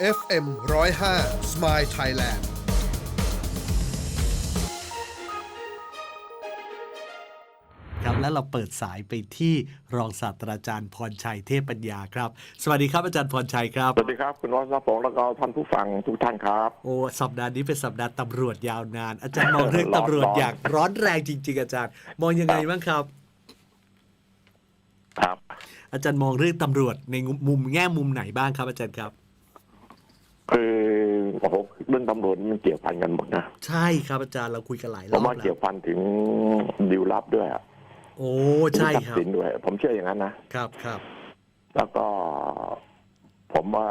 FM 105 Smile Thailand ครับแล้วเราเปิดสายไปที่รองศาสตราจารย์พรชัยเทพปัญญาครับ สวัสดีครับอาจารย์พรชัยครับ สวัสดีครับ คุณวัชรพงศ์แล้วก็ท่านผู้ฟังทุกท่านครับ โอ้สัปดาห์นี้เป็นสัปดาห์ตำรวจยาวนาน อาจารย์มองเรื่องร้อนตำรวจร้อนอย่างร้อนแรงจริง ๆ อาจารย์มองยังไงบ้างครับ ครับ อาจารย์มองเรื่องตำรวจในมุมแง่มุมไหนบ้างครับอาจารย์ครับ คือโอ้โหเรื่องตำรวจมันเกี่ยวพันกันหมดนะใช่ครับอาจารย์เราคุยกันหลายรผอมบว่าแล้เกี่ยววพันถึงดิวลับด้วยอะโอ้ใช่ดิวครับทพย์สินด้วย ผมเชื่ออย่างนั้นนะครับครับ แล้วก็ ผมว่า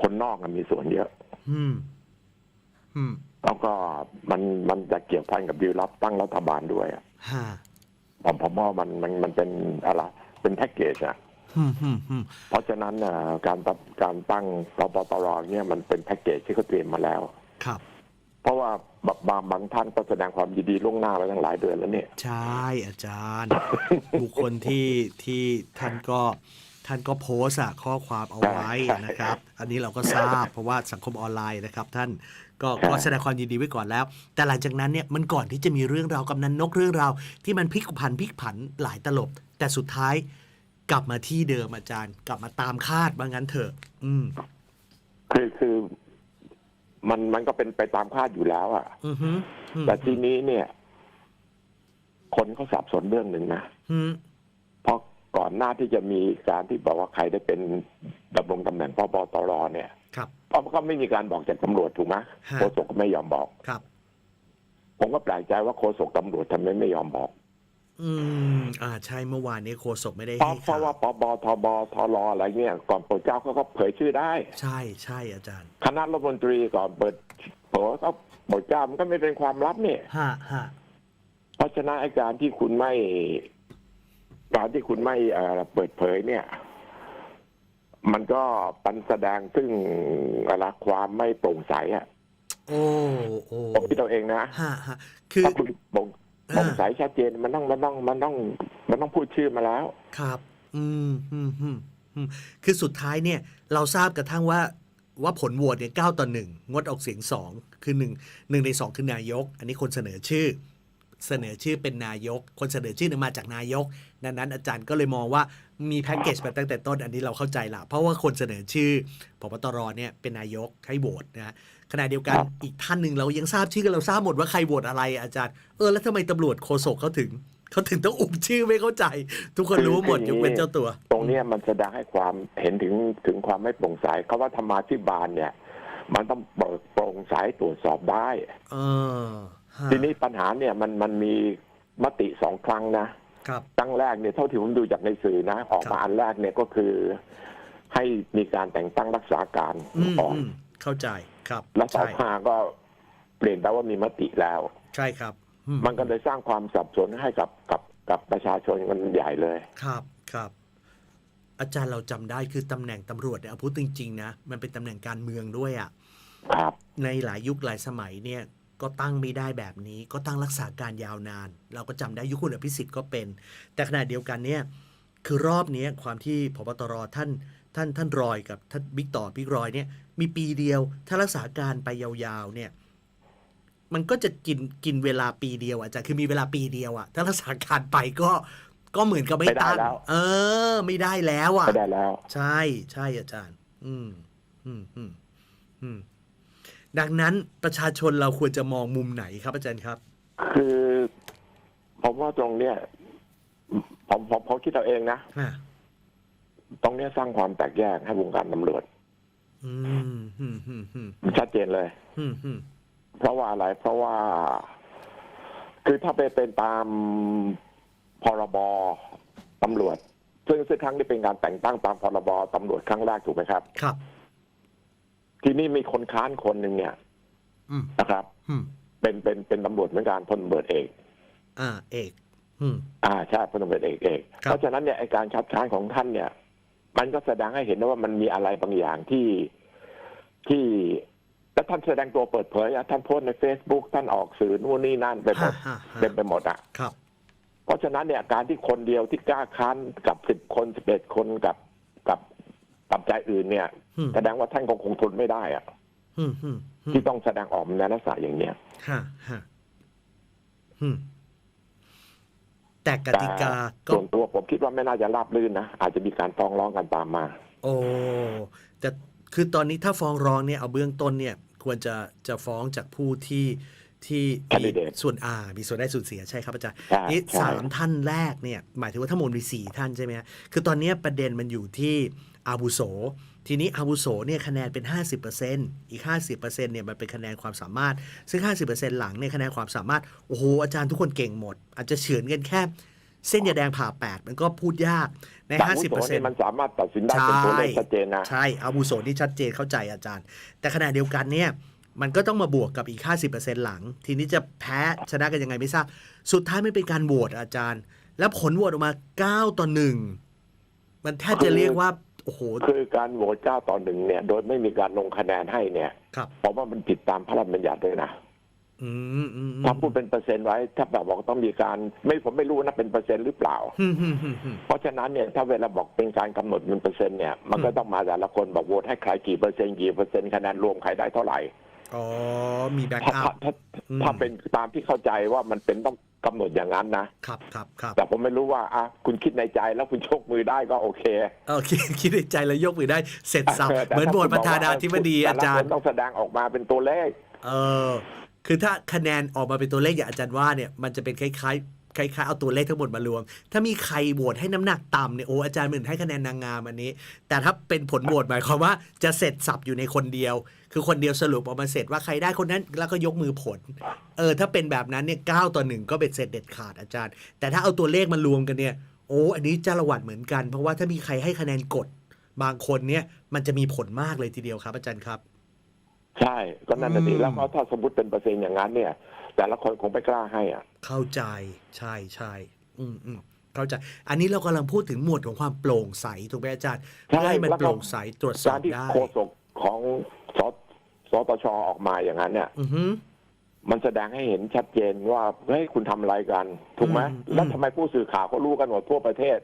คนนอกมันมีส่วนเยอะ อืม อืมแล้วก็มันมันจะเกี่ยวพันกับดิวลับตั้งรัฐบาลด้วยอะฮะผมผมว่ามันมันมันเป็นอะไรเป็นแพ็กเกจอะอืมอืมอืม เพราะฉะนั้นน่ะการตัดการตั้งปปตรเนี่ยมันเป็นแพ็กเกจที่เขาเตรียมมาแล้ว ครับ เพราะว่าบบบางบางท่านก็แสดงความยินดีล่วงหน้าไปตั้งหลายเดือนแล้วเนี่ย ใช่อาจารย์ บุคคลที่ที่ท่านก็ท่านก็โพสต์อะข้อความเอาไว้ใช่นะครับ อันนี้เราก็ทราบเพราะว่าสังคมออนไลน์นะครับ ท่านก็ใช่ก็แสดงความยินดีไว้ก่อนแล้ว แต่หลังจากนั้นเนี่ยมันก่อนที่จะมีเรื่องราวกำนันนกเรื่องราวที่มันพลิกผันพลิกผันหลายตลบ แต่สุดท้าย กลับมาที่เดิมอาจารย์ กลับมาตามคาดว่างั้นเถอะ อืม คือคือมันมันก็เป็นไปตามคาดอยู่แล้วอะอือฮึอืมแต่ทีนี้เนี่ย คนเขาสับสนเรื่องหนึ่งนะ อืมเพราะก่อนหน้าที่จะมีการที่บอกว่าใครได้เป็นดำรงตำแหน่งพบตรเนี่ยครับเพราะก็ไม่มีการบอกจากตำรวจถูกไหมฮะ โฆษกก็ไม่ยอมบอก ครับ ผมก็แปลกใจว่าโฆษกตำรวจทำไมไม่ยอมบอก อืม อ่าใช่เมื่อวานนี้โฆษกไม่ได้เพราะให้เพข่าราะวว่าปบทบทรอะไรเนี่ยก่อนโปรดเจ้าเขาก็เผยชื่อได้ ใช่ใช่อาจารย์คณะรัฐมนตรีก่อนเปิดเผยก็โปรดเจ้ามันก็ไม่เป็นความลับเนี่ย ฮะฮะเพราะฉะนั้นไอาการที่คุณไม่การที่คุณไม่เอ่อเปิดเผยเนี่ย มันก็ปันแสดงซึ่งอะไรความไม่โปร่งใสอะโอ้โอ้ผมคิดเอาเองนะฮะฮะคือ ถ้าคุณโปร่ง อ่าโปร่งใสชัดเจนมันต้องมันต้องมันต้องมันต้องพูดชื่อมาแล้ว ครับ อืมอืมอืมอืมคือสุดท้ายเนี่ย เราทราบกระทั่งว่า ว่าผลโหวตเนี่ยเก้าต่อหนึ่งงดออกเสียงสองคือหนึ่งหนึ่งในสองคือนายก อันนี้คนเสนอชื่อ เสนอชื่อเป็นนายก คนเสนอชื่อเนี่ยมาจากนายกดังนั้นอาจารย์ก็เลยมองว่ามีแพ็กเกจมาตั้งแต่ต้นอันนี้เราเข้าใจละเพราะว่าคนเสนอชื่อพบตรเนี่ยเป็นนายกให้โหวตนะฮะ ขณะเดียวกันครับอีกท่านหนึ่งเรายังทราบชื่อกันเราทราบหมดว่าใครโหวตอะไรอาจารย์ เออแล้วทำไมตำรวจโฆษกเขาถึงเขาถึงต้องอุ้มชื่อไม่เข้าใจ ทุกคนรู้หมดยกเว้นเจ้าตัว ตรงเนี้ยมันแสดงให้ความเห็นถึงถึงความไม่โปร่งใสเขาว่าธรรมาธิบาลเนี่ย มันต้องเปิดโปร่งใสตรวจสอบได้เออฮะทีนี้ปัญหาเนี่ยมันมันมีมติสองครั้งนะครับครั้งแรกเนี่ยเท่าที่ผมดูจากในสื่อนะ ออกมาอันแรกเนี่ยก็คือ ให้มีการแต่งตั้งรักษาการอืมก่อนอืม เข้าใจครับแล้วต่อใช่มาก็เปลี่ยนแปลว่ามีมติแล้ว ใช่ครับอืมันก็เลยสร้างความสับสนให้กับกับกับประชาชนกันใหญ่เลยครับครับอาจารย์เราจำได้คือตำแหน่งตำรวจเนี่ยเอาพูดจริงๆนะมันเป็นตำแหน่งการเมืองด้วยอะ่ะครับในหลายยุคหลายสมัยเนี่ยก็ตั้งไม่ได้แบบนี้ก็ตั้งรักษาการยาวนาน เราก็จำได้ยุคคุณอภิสิทธิ์ก็เป็น แต่ขณะเดียวกันเนี่ยคือรอบเนี้ยความที่พบตรท่านท่านท่านรอยกับท่านบิ๊กต่อบิ๊กรอยเนี่ย มีปีเดียว ถ้ารักษาการไปยาวๆ เนี่ย มันก็จะกินกินเวลาปีเดียวอะอาจารย์คือมีเวลาปีเดียวอะถ้ารักษาการไปก็ก็เหมือนกับไม่ไม่ได้ตั้งแล้วเออ ไม่ได้แล้วอะไม่ได้แล้ว ใช่ใช่อาจารย์ อืม อืมอืมอืมดังนั้นประชาชนเราควรจะมองมุมไหนครับ อาจารย์ครับ คือผมว่าตรงเนี้ยผมผมผมคิดเอาเองนะอ่าตรงเนี้ยสร้างความแตกแยกให้วงการตำรวจ อืมอืมอืมอืมมันชัดเจนเลย อืมอืมเพราะว่าอะไร เพราะว่า คือถ้าไปเป็นตามพรบตำรวจ ซึ่งซึ่งครั้งนี้เป็นการแต่งตั้งตามพรบตำรวจครั้งแรกถูกไหมครับ ครับ ทีนี้มีคนค้านคนหนึ่งเนี่ยอืมนะครับ อืมเป็นเป็นเป็นตำรวจเหมือนกันพลตำรวจเอก อ่า เอก อืม อ่าใช่พลตำรวจเอกเอก ครับ เพราะฉะนั้นเนี่ยไอการคัดค้านของท่านเนี่ย มันก็แสดงให้เห็นว่ามันมีอะไรบางอย่างที่ที่แล้วท่านแสดงตัวเปิดเผยอะท่านโพสต์ใน Facebook ท่านออกสื่อนู่นนี่นั่นไปหมฮ่าดฮ่าฮ่าเต็มไปหมดอะ ครับ เพราะฉะนั้นเนี่ยการที่คนเดียวที่กล้าค้านกับสิบคนสิบเอ็ดคนกับกับปัจจัยอื่นเนี่ย อืมแสดงว่าท่านคงคงทนไม่ได้อะอืมอืมอืมที่ต้องแสดงออกในลักษณะอย่างเนี้ย ฮะฮะอืม แต่กแต่ติกาก็ส่วนตัวผมคิดว่าไม่น่าจะราบรื่นนะ อาจจะมีการฟ้องร้องกันตามมา โอ้แต่คือตอนนี้ถ้าฟ้องร้องเนี่ยเอาเบื้องต้นเนี่ยควรจะจะฟ้องจากผู้ที่ที่มี Candidate ส่วนอามีส่วนได้ส่วนเสียใช่ครับอาจารย์ใช่นี่ใช่สามท่านแรกเนี่ยหมายถึงว่าทั้งหมดมีสี่ท่านใช่ไหมฮะคือตอนนี้ประเด็นมันอยู่ที่อาวุโส ทีนี้อาวุโสเนี่ยคะแนนเป็น 50%อีก 50%เนี่ยมันเป็นคะแนนความสามารถ ซึ่ง 50%หลังเนี่ยคะแนนความสามารถ โอ้โห อาจารย์ทุกคนเก่งหมด อาจจะเฉือนกันแค่ เส้นยาแดงผ่าแปดมันก็พูดยากในแต่อาวุโสนี่มัน50%สามารถตัดสินได้เป็นตัวเลขชัดเจนนะ ใช่ อาวุโสที่ชัดเจนเข้าใจอาจารย์ แต่ขณะเดียวกันเนี่ยมันก็ต้องมาบวกกับอีก 50%หลัง ทีนี้จะแพ้ชนะกันยังไงไม่ทราบ สุดท้ายไม่เป็นการโหวตอาจารย์ แล้วผลโหวตออกมา 9 ต่อ 1 มันแทบจะเรียกว่า โอ้โห คือการโหวตเก้าต่อหนึ่งเนี่ย โดยไม่มีการลงคะแนนให้เนี่ยครับ ผมว่ามันผิดตามพระราชบัญญัติด้วยนะอืมอืมอืมถ้าพูดเป็นเปอร์เซ็นต์ไว้ ถ้าแบบบอกต้องมีการ ไม่ผมไม่รู้นะเป็นเปอร์เซ็นต์หรือเปล่า อืมอืมอืมอืม เพราะฉะนั้นเนี่ยถ้าเวลาบอกเป็นการกำหนดเป็นเปอร์เซ็นต์เนี่ยมันก็อืม ต้องมาแต่ละคนบอกโหวตให้ใครกี่เปอร์เซ็นต์กี่เปอร์เซ็นต์คะแนนรวมใครได้เท่าไหร่ อ๋อ มีแบ็กถ้าอัพถ้าถ้าอืมถ้าเป็นตามที่เข้าใจว่ามันเป็นต้องกำหนดอย่างนั้นนะครับครับครับแต่ผมไม่รู้ว่าอะคุณคิดในใจแล้วคุณโชคมือได้ก็โอเคโอเคคิดในใจแล้วยกมือได้เสร็จสับแต่เหมือนถ้โหวตคุณประธานาธิบดีแต่อาละจารคย์นต้องแสดงออกมาเป็นตัวเลข เออ คือถ้าคะแนนออกมาเป็นตัวเลขอย่างอาจารย์ว่าเนี่ยมันจะเป็นคล้ายๆ คล้ายๆเอาตัวเลขทั้งหมดมารวม ถ้ามีใครโหวตให้น้ำหนักต่ำเนี่ยโอ้อาจารย์เหมือนให้คะแนนนางงามอันนี้ แต่ถ้าเป็นผลโหวตหมายความว่าจะเสร็จสับอยู่ในคนเดียว คือคนเดียวสรุปออกมาเสร็จว่าใครได้คนนั้นแล้วก็ยกมือผล เออถ้าเป็นแบบนั้นเนี่ยเก้าต่อหนึ่งก็เป็นเสร็จเด็ดขาดอาจารย์ แต่ถ้าเอาตัวเลขมารวมกันเนี่ยโอ้อันนี้จ้าละหวัดเหมือนกัน เพราะว่าถ้ามีใครให้คะแนนกดบางคนเนี่ยมันจะมีผลมากเลยทีเดียวครับ อาจารย์ครับ ใช่ก็นั่นน่ะสิอืมแล้วก็ถ้าสมมติเป็นเปอร์เซ็นต์อย่างนั้นเนี่ย แต่ละคนคงไม่กล้าให้อะ เข้าใจใช่ใช่อืมอืมเข้าใจ อันนี้เรากำลังพูดถึงหมวดของความโปร่งใสถูกไหมอาจารย์ใช่เพื่อให้มันแล้วก็โปร่งใสตรวจสอกาบรที่ได้โฆษกของสสตชออกมาอย่างนั้นเนี่ย อือฮึ มันแสดงให้เห็นชัดเจนว่าเฮ้ยคุณทำอะไรกันถูกไหมอืมอืมแล้วทำไมผู้สื่อข่าวเขารู้กันหมดทั่วประเทศ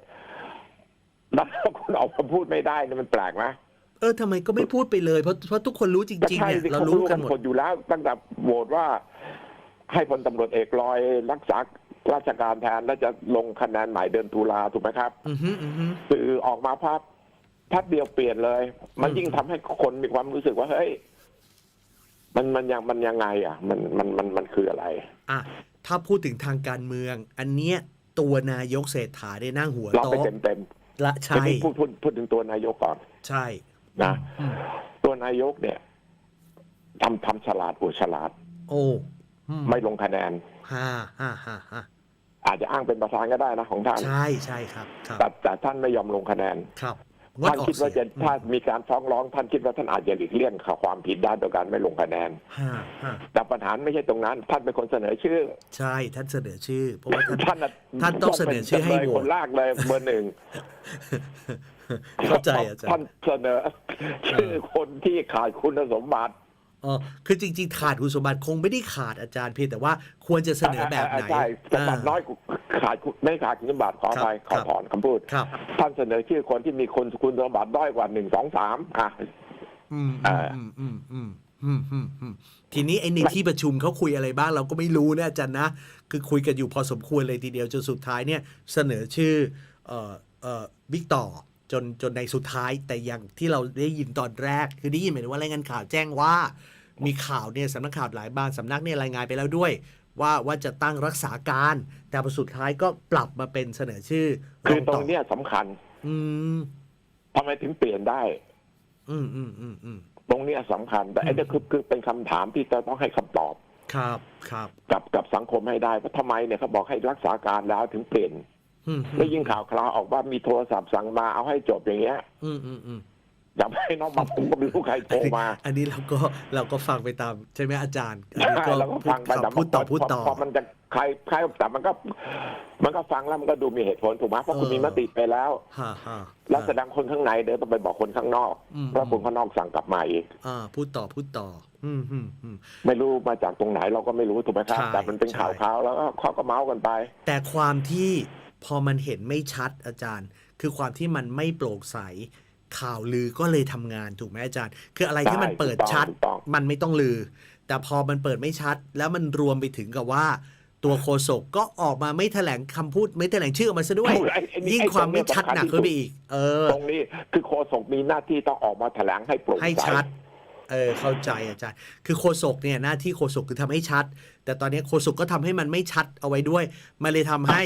แล้วคุณออกมาพูดไม่ได้เนี่ยมันแปลกไหม เออทำไมก็ไม่พูดไปเลยเพราะเพราะทุกคนรู้จก็ริงๆใช่เนี่ยสิเราเขารู้รู้กักันนหมหมดดอยู่แล้ว ตั้งแต่โหวตว่า ให้พลตำรวจเอกลอยรักษาราชการแทนแล้วจะลงคะแนนใหม่เดือนตุลาถูกไหมครับอือฮึอือฮึสื่อออกมาภาพพัดเดียวเปลี่ยนเลย มันอืมยิ่งทำให้คนมีความรู้สึกว่าเฮ้ยมันมันยังมันยังไง อะ มันมันมันมันคืออะไร อะถ้าพูดถึงทางการเมือง อันเนี้ยตัวนายกเศรษฐาได้นั่งหัวเราไปโต๊ะเต็มเต็มละๆใช่ทีนี้พูดพูดพูดถึงตัวนายกก่อน ใช่ นะอืมตัวนายกเนี่ยทำทำฉลาดอวดฉลาด โอ้อืไม่ลงคะแนนฮ่าฮ่าฮ่าฮ่าอาจจะอ้างเป็นประธานก็ได้นะของท่าน ใช่ใช่ครับครับแต่แต่ท่านไม่ยอมลงคะแนนครับงท่านออกคิดว่าเสีจะยงถ้ามีการฟ้องร้อง ท่านคิดว่าท่านอาจจะหลีกเลี่ยงความผิดได้โดยการไม่ลงคะแนนฮ่าฮ่าแต่ปัญหาไม่ใช่ตรงนั้น ท่านเป็นคนเสนอชื่อ ใช่ท่านเสนอชื่อเพราะว่าท่านท่านน่ะท่านต้องเสนอชื่อให้ป็นจำเลยโหวตคนแรกเลยเบอร์หนึ่ง เข้าใจอาจารท่านย์เสนอชื่อคนที่ขาดคุณสมบัติอ๋อคือจริง ๆ ขาดคุณสมบัติคงไม่ได้ขาดอาจารย์เพียงแต่ว่าควรจะเสนอแบบไหนใช่สมบัติน้อยกว่าขาดคุณไม่ขาดคุณสมบัติขอไปครัขอบถอนคำพูดครับท่านเสนอชื่อคนที่มีคุณคุณสมบัติด้อยกว่าหนึ่งสองสามอะอืมอ่าอืมอืมอืมอืมอืมอืมทีนี้ไอ้ในที่ประชุมเขาคุยอะไรบ้างเราก็ไม่รู้นะอาจารย์นะ คือคุยกันอยู่พอสมควรเลยทีเดียวจนสุดท้ายเนี่ย เสนอชื่อ เอ่อเอ่อบิ๊กต่อ จนจนในสุดท้ายแต่อย่างที่เราได้ยินตอนแรก คือได้ยินหมายถึงว่ารายงานข่าวแจ้งว่า มีข่าวเนี่ยสำนักข่าวหลายบางสำนักเนี่ยรายงานไปแล้วด้วย ว่าว่าจะตั้งรักษาการ แต่พอสุดท้ายก็ปรับมาเป็นเสนอชื่อคือตรต่งเนี้ยสำคัญ อืมทำไมถึงเปลี่ยนได้ อืมอืมอืมอืมตรงเนี้ยสำคัญ แต่ไอ้เนี่ยคือคือเป็นคำถามที่จะต้องให้คำตอบ ครับครับกับกับสังคมให้ได้ว่าทำไมเนี่ยเขาบอกให้รักษาการแล้วถึงเปลี่ยน อืมแล้วยิ่งข่าวคราวออกว่ามีโทรศัพท์สั่งมาเอาให้จบอย่างเงี้ย อืมอืมอืมอย่าให้น้องมาผมก็ไม่รู้ใครโทรมา อันนี้เราก็เราก็ฟังไปตามใช่ไหมอาจารย์อันนี้ใช่เราก็ฟังไปแต่พูดต่อพูดต่อพอมันจะใครใครแต่มันก็ มันก็ฟังแล้วมันก็ดูมีเหตุผลถูกไหมเพราะคุณเออมีมติไปแล้วฮ่าฮ่าแล้วแสดงคนข้างในเดี๋ยวต้องไปบอกคนข้างนอกอืมเพราะคนข้างนอกสั่งกลับมาอีกอ่าพูดต่อพูดต่ออืมอืมอืมไม่รู้มาจากตรงไหนเราก็ไม่รู้ถูกไหมครับใช่แต่มันเป็นใช่ข่าวข่าวแล้วก็เขาก็เมาส์กันไป แต่ความที่ พอมันเห็นไม่ชัดอาจารย์ คือความที่มันไม่โปร่งใส ข่าวลือก็เลยทำงานถูกไหมอาจารย์ คืออะไรที่มันเปิดถูกต้องชัดถูกต้องมันไม่ต้องลือ แต่พอมันเปิดไม่ชัด แล้วมันรวมไปถึงกับว่า ตัวโฆษกก็ออกมาไม่แถลงคำพูด ไม่แถลงชื่อออกมาซะด้วยไอ้ไอ้นี่ยิ่งไอ้ความไม่ตรงเนี้ยชัดสำคัญหนักที่ขึ้นไปสุดอีก เออ ตรงนี้คือโฆษกมีหน้าที่ต้องออกมาแถลงให้โปร่งให้ใสชัดเออเข้าใจอาจารย์ คือโฆษกเนี่ยหน้าที่โฆษกคือทำให้ชัด แต่ตอนนี้โฆษกก็ทำให้มันไม่ชัดเอาไว้ด้วย มันเลยทำให้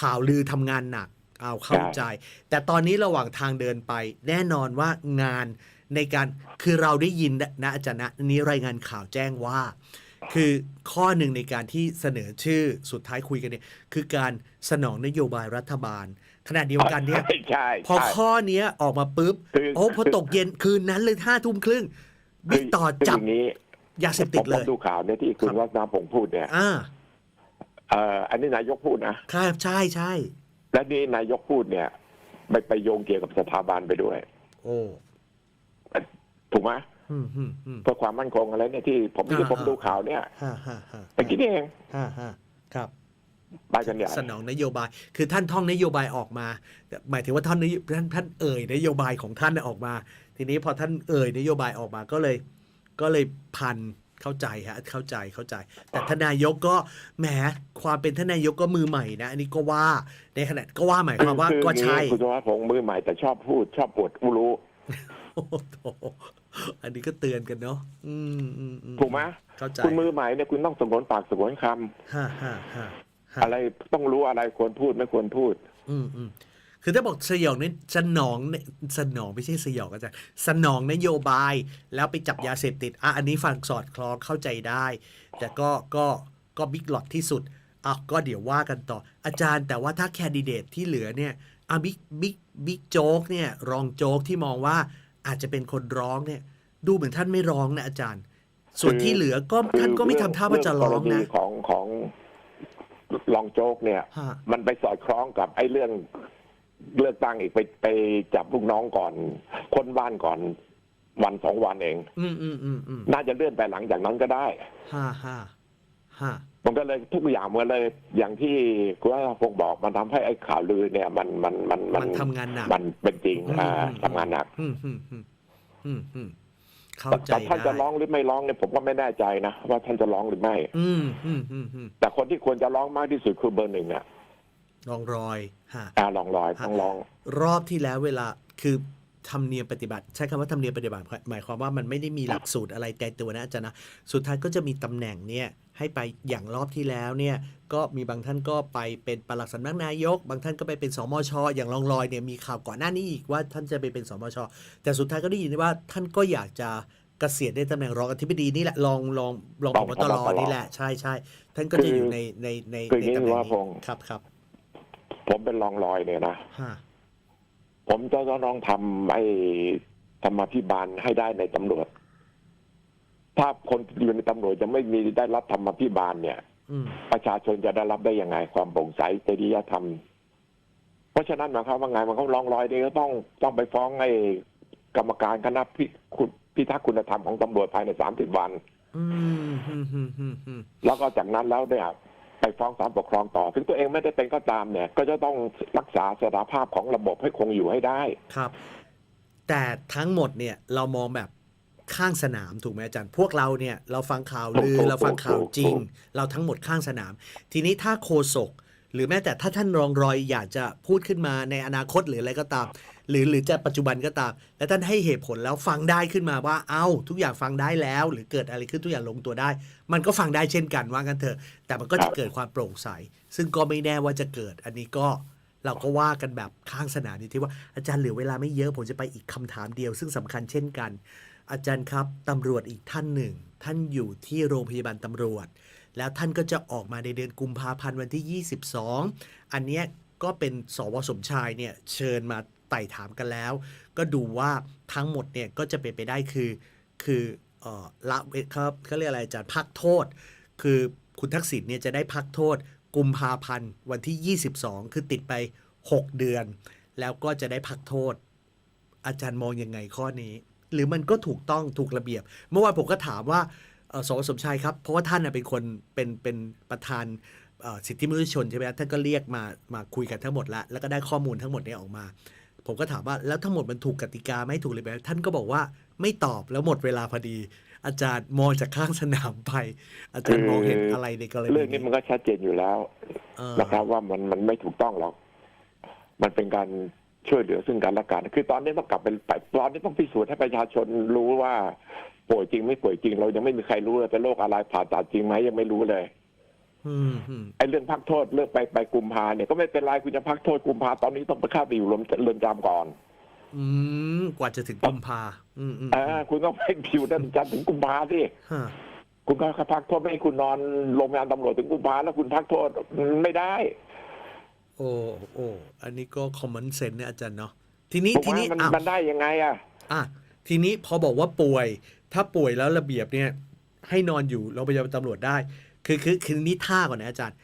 ข่าวลือทำงานหนักเอาเข้าใจ แต่ตอนนี้ระหว่างทางเดินไป แน่นอนว่างานในการคือเราได้ยินนะอาจารย์นะอันนี้รายงานข่าวแจ้งว่า คือข้อหนึ่งในการที่เสนอชื่อสุดท้ายคุยกันเนี่ยคือการสนองนโยบายรัฐบาลขณะเดียวกันเนี่ยใช่ใช่พอใช่ข้อเนี้ยออกมาปุ๊บคือโอ้พอตกเย็นคืนนั้นเลยห้าทุ่มครึ่งบิ๊กต่อคือจับย่างนี้ยาเสพผติดมเลผมยดูข่าวเนี่ยที่คุณครับวัฒนาพงษ์พูดเนี่ยอ่า เอ่ออันนี้นายกพูดนะครับใช่ใช่และนี่นายกพูดเนี่ยไปไปโยงเกี่ยวกับสถาบันไปด้วย โอ้ถูกไหมอืมอืมอืม เพื่อความมั่นคงอะไรเนี่ยที่ผมที่อ่าผมอ่า ดูข่าวเนี่ยฮ่าฮ่าฮ่าเมื่อกี้นี่เองฮ่าฮ่าครับ ไปกันใหญ่สนองนโยบาย คือท่านท่องนโยบายออกมา หมายถึงว่าท่านนโยท่านท่านเอ่ยนโยบายของท่านน่ะออกมา ทีนี้พอท่านเอ่ยนโยบายออกมาก็เลย ก็เลยพัน เข้าใจฮะเข้าใจเข้าใจ แต่ทานนายกก็แหมความเป็นทานนายกก็มือใหม่นะอันนี้ก็ว่าในขณะก็ว่าหมายความว่าคือก็ใช่คือคุณวัฒนาพงษ์มือใหม่แต่ชอบพูดชอบปวดผู้รู้โอ้โหอันนี้ก็เตือนกันเนาะอืมอืมอืมถูกไหมเข้าใจคุณมือใหม่เนี่ยคุณต้องสงวนปากสงวนคฮ่าฮ่าฮ่าฮ่าำอะไรต้องรู้อะไรควรพูดไม่ควรพูด อืมอืม คือถ้าบอกสยองนี่สนองเนี่ยสนองไม่ใช่สยองอาจารย์สนองนโยบายแล้วไปจับยาเสพติดอะอันนี้ฟังสอดคล้องเข้าใจได้ แต่ก็ก็ก็บิ๊กหลอดที่สุดอะก็เดี๋ยวว่ากันต่อ อาจารย์แต่ว่าถ้าแคนดิเดตที่เหลือเนี่ยอะบิ๊กบิ๊กบิ๊กโจ๊กเนี่ยรองโจ๊กที่มองว่าอาจจะเป็นคนร้องเนี่ย ดูเหมือนท่านไม่ร้องนะอาจารย์ ส่วนที่เหลือก็ท่านก็ไม่ทำท่าว่าจะร้องเกนะของของรองโจ๊กเนี่ยฮะมันไปสอดคล้องกับไอ้เรื่อง เลือกตั้งอีกไปไปจับลูกน้องก่อน คนบ้านก่อนวันสองวันเอง อืมอืมอืมอืมน่าจะเลื่อนไปหลังจากนั้นก็ได้ ฮ่าฮ่าฮ่ามันก็เลยทุกอย่างมันเลยอย่างที่คุณวัฒนาพงษ์บอกมันทำให้ไอ้ข่าวลือเนี่ย มันมันมันมันทำงานหนัก มันเป็นจริงอืมอ่าอืม ทำงานหนักอืมอืมอืมอืมอืมเข้าแต่ใจแต่ท่านได้จะร้องหรือไม่ร้องเนี่ยผมก็ไม่แน่ใจนะว่าท่านจะร้องหรือไม่ อืมอืมอืมอืมแต่คนที่ควรจะร้องมากที่สุดคือเบอร์หนึ่งเนี่ย ลองรอยฮะอ่าลองลอยต้องร้อง รอบที่แล้วเวลาคือทำเนียมปฏิบัติ ใช้คำว่าทำเนียมปฏิบัติ หมายความว่ามันไม่ได้มีหลักสูตรอะไรแต่ตัวนะอาจารย์นะสุดท้ายก็จะมีตำแหน่งเนี่ยให้ไปอย่างรอบที่แล้วเนี่ยก็มีบางท่านก็ไปเป็นปลัดสำนักนายก บางท่านก็ไปเป็นสมชอย่างรองลอยเนี่ยมีข่าวก่อนหน้านี้อีกว่าท่านจะไปเป็นสมชแต่สุดท้ายก็ได้ยินว่าท่านก็อยากจะเกษียณในตำแหน่งรองอธิบดีนี่แหละรองรองรองรผองบตรผบตรนี่แหละใช่ใช่ท่านก็จะอยู่ในในในคือในอย่างนี้ตำแหน่งว่าพนี้งษ์ครับครับ ผมเป็นรองลอยเนี่ยนะฮะผมจะต้องทำไอ้ธรรมาภิบาลให้ได้ในตำรวจ ถ้าคนอยู่ในตำรวจจะไม่มีได้รับธรรมาภิบาลเนี่ยอืมประชาชนจะได้รับได้ยังไง ความโปร่งใสจริยธรรม เพราะฉะนั้นหมายความว่าไงมันเขาลองรอยนี่ก็ต้องต้องไปฟ้องไอ้กรรมการคณะพิคุณพิทักษ์คุณธรรมของตำรวจภายในสามสิบวัน อืมอืมอืมอืมอืมแล้วก็จากนั้นแล้วเนี่ย ไปฟ้องศาลปกครองต่อ ถึงตัวเองไม่ได้เป็นก็ตามเนี่ย ก็จะต้องรักษาสถาภาพของระบบให้คงอยู่ให้ได้ ครับ แต่ทั้งหมดเนี่ยเรามองแบบข้างสนามถูกไหมอาจารย์ พวกเราเนี่ยเราฟังข่าวลือถูกเราฟังข่าวจริงถูกเราทั้งหมดข้างสนาม ทีนี้ถ้าโคศกหรือแม้แต่ถ้าท่านรองรอยอยากจะพูดขึ้นมาในอนาคตหรืออะไรก็ตาม หรือหรือจะปัจจุบันก็ตาม และท่านให้เหตุผลแล้วฟังได้ขึ้นมาว่าเอ้า ทุกอย่างฟังได้แล้ว หรือเกิดอะไรขึ้นทุกอย่างลงตัวได้ มันก็ฟังได้เช่นกันว่ากันเถอะ แต่มันก็จะเกิดความโปร่งใส ซึ่งก็ไม่แน่ว่าจะเกิด อันนี้ก็เราก็ว่ากันแบบข้างสนามนี่ที่ว่าอาจารย์เหลือเวลาไม่เยอะผมจะไปอีกคำถามเดียว ซึ่งสำคัญเช่นกัน อาจารย์ครับตำรวจอีกท่านหนึ่ง ท่านอยู่ที่โรงพยาบาลตำรวจ แล้วท่านก็จะออกมาในเดือนกุมภาพันธ์วันที่ 22 อันเนี้ยก็เป็นสวสมชายเนี่ยเชิญมา ต่ถามกันแล้ว ก็ดูว่าทั้งหมดเนี่ยก็จะเป็นไปได้คือ คืออละเว้นครับเขาเรียกอะไรอาจารย์พักโทษ คือคุณทักษิณเนี่ยจะได้พักโทษ กุมภาพันธ์วันที่ 22 คือติดไป 6 เดือน แล้วก็จะได้พักโทษ อาจารย์มองยังไงข้อนี้ หรือมันก็ถูกต้องถูกระเบียบ เมื่อวานผมก็ถามว่าสวสมชายครับ เพราะว่าท่านเป็นคนเป็นเป็นประธานสิทธิมนุษยชนใช่ไหมท่านก็เรียกมามาคุยกันทั้งหมดแล้วแล้วก็ได้ข้อมูลทั้งหมดนี้ออกมา ผมก็ถามว่าแล้วทั้งหมดมันถูกกติกาไหม่ถูกเลยไหมท่านก็บอกว่าไม่ตอบแล้วหมดเวลาพอดี อาจารย์มองจากข้างสนามไป อาจารย์มองเห็นอะไรในกรณีเรื่องนี้มันก็ชัดเจนอยู่แล้วเออนะครับว่ามันมันไม่ถูกต้องหรอก มันเป็นการช่วยเหลือซึ่งกันและกันคือตอนนี้ต้องกลับไปไปตอนนี้ต้องพิสูจน์ให้ประชาชนรู้ว่าป่วยจริงไม่ป่วยจริง เรายังไม่มีใครรู้เลยเป็นโรคอะไรผ่าตัดจริงไหมยังไม่รู้เลยอืมอืม ไอ้เรื่องพักโทษเลือกไปไปกุมภาเนี่ยก็ไม่เป็นไรคุณจะพักโทษกุมภาตอนนี้ต้องไปเข้าไปอยู่รวมเรือนจำก่อน อืมกว่าจะถึงกุมภาอืมอืมอ่าคุณก็ไปอยู่เรือนจำถึงกุมภาสิฮะคุณก็พักโทษไม่ให้คุณนอนโรงพยาบาลตำรวจถึงกุมภาแล้วคุณพักโทษไม่ได้ โอ้โอ้อันนี้ก็ common sense เนี่ยอาจารย์เนาะทีนี้ผมทีว่านี้มันอ้าวมันได้ยังไงอะอะทีนี้พอบอกว่าป่วย ถ้าป่วยแล้วระเบียบเนี่ย ให้นอนอยู่โรงพยาบาลตำรวจได้ คือคือคือนี่ท่าก่อนนะอาจารย์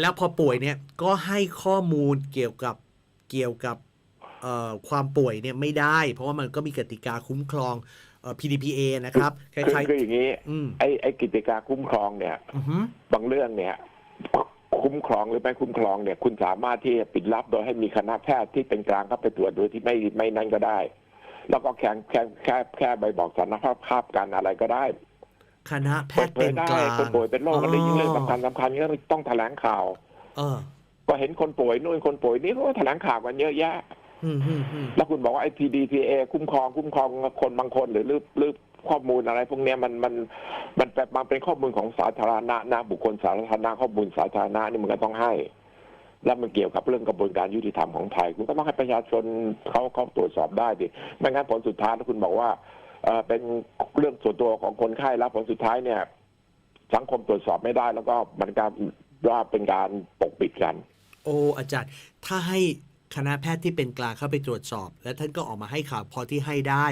แล้วพอป่วยเนี่ยก็ให้ข้อมูลเกี่ยวกับเกี่ยวกับเอ่อความป่วยเนี่ยไม่ได้ เพราะว่ามันก็มีกติกาคุ้มครองเอ่อ PDPA นะครับคคือล้ายคืออย่างนี้ๆอืมไอ้ไอ้กิจการคุ้มครองเนี่ยอือหือบางเรื่องเนี่ยคุ้มครองหรือไม่คุ้มครองเนี่ย คุณสามารถที่จะปิดลับโดยให้มีคณะแพทย์ที่เป็นกลางเข้าไปตรวจโดยที่ไม่ไม่นั่นก็ได้ แล้วก็แค่แค่แค่แค่ใบบอกสารภาพภาพกันอะไรก็ได้ คณะแพเปิทดย์เผเป็ยนได้กลางคนป่วยเป็นโรคอะไรยิ่งเรื่องสำคัญสำคัญก็ต้องแถลงข่าวเออก็เห็นคนป่วยนู่นคนป่วยนี่ก็แถลงข่าวกันเยอะแยะอืมอืมอืมแล้วคุณบอกว่าไอ้ PDPA คุ้มครองคุ้มครองคนบางคนหรือหรือหรือข้อมูลอะไร พวกเนี้ยมันมันมันแบบมันเป็นข้อมูลของสาธารณะนะบุคคลสาธารณะข้อมูลสาธารณะนี่มันก็ต้องให้ แล้วมันเกี่ยวกับเรื่องกระบวนการยุติธรรมของไทย คุณก็ต้องให้ประชาชนเขาเขาตรวจสอบได้ดิไม่งั้นผลสุดท้ายถ้าคุณบอกว่า เออเป็นเรื่องส่วนตัวของคนไข้แล้วผลสุดท้ายเนี่ย สังคมตรวจสอบไม่ได้ แล้วก็มันการว่าเป็นการปกปิดกัน โอ้อาจารย์ ถ้าให้คณะแพทย์ที่เป็นกลางเข้าไปตรวจสอบ และท่านก็ออกมาให้ข่าวพอที่ให้ได้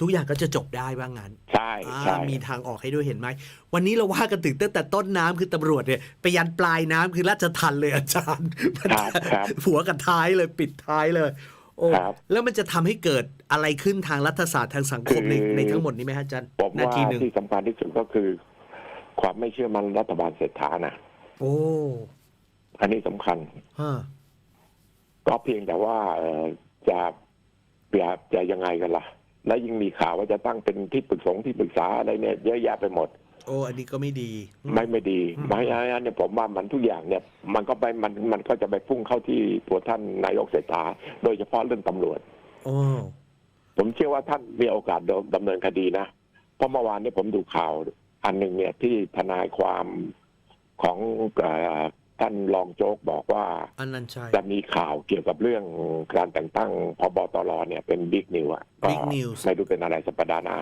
ทุกอย่างก็จะจบได้ว่างั้นใช่อ่าใช่มีทางออกให้ด้วยเห็นไหม วันนี้เราว่ากันถึงตั้งแต่ต้นน้ำคือตำรวจเนี่ยไปยันปลายน้ำคือราชทันเลยอาจารย์มันครับครับ หัวกับท้ายเลยปิดท้ายเลยโอ้ ครับ แล้วมันจะทำให้เกิดอะไรขึ้นทางรัฐศาสตร์ทางสังคมในคือในทั้งหมดนี้ไหมฮะอาจารย์ผมนาว่าทีหนึ่งที่สำคัญที่สุดก็คือ ความไม่เชื่อมั่นรัฐบาลเศรษฐานะโอ้อันนี้สำคัญฮะก็เพียงแต่ว่าเอ่อจะจะจะยังไงกันล่ะ และยิ่งมีข่าวว่าจะตั้งเป็นที่ปรึกษงที่ปรึกษาอะไรเนี่ยเยอะแยะไปหมด โอ้อันนี้ก็ไม่ดี ไม่ไม่ดีอืมไม่งั้นเนี่ยผมว่ามันทุกอย่างเนี่ย มันก็ไปมันมันก็จะไปพุ่งเข้าที่ตัวท่านนายกเศรษฐาโดยเฉพาะเรื่องตำรวจโอ้ผมเชื่อว่าท่านมีโอกาสโดนดำเนินคดีนะเพราะเมื่อวานนี้ผมดูข่าวอันหนึ่งเนี่ยที่ทนายความของเอ่อท่านรองโจ๊กบอกว่าอันนั้นใช่จะมีข่าวเกี่ยวกับเรื่องการแต่งตั้งพบตรเนี่ยเป็นบิ๊กนิวอะก็ Big news ไม่รู้เป็นอะไรสัปดาห์หน้า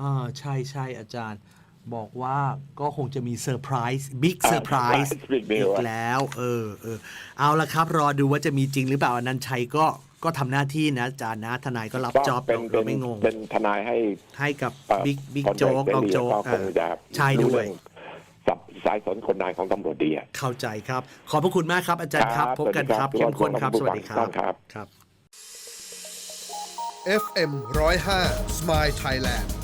อ่าใช่ใช่อาจารย์ บอกว่าก็คงจะมีเซอร์ไพรส์บิ๊กอ่าเซอร์ไพรส์ surprise big news อีกแล้ว เออเออเอาละครับ รอดูว่าจะมีจริงหรือเปล่าอนันต์ชัยก็ก็ทำหน้าที่นะอาจารย์นะทนายก็รับก็จ็อบเป็นเราเป็นไม่งง เป็นทนายให้ให้กับเอ่อบิ๊กบิ๊กพลโจ๊กเสรองรีโจ๊กก็คงจะใช่รู้ด้วยเรื่องสับสายสนคนนายของตำรวจดีอะเข้าใจครับ ขอบพระคุณมากครับ อาจารย์ครับครับพบกันครับสวัสดีครับเข้มข้นครับ สวัสดีครัขอบบคุณครับครับ FM 105 Smile Thailand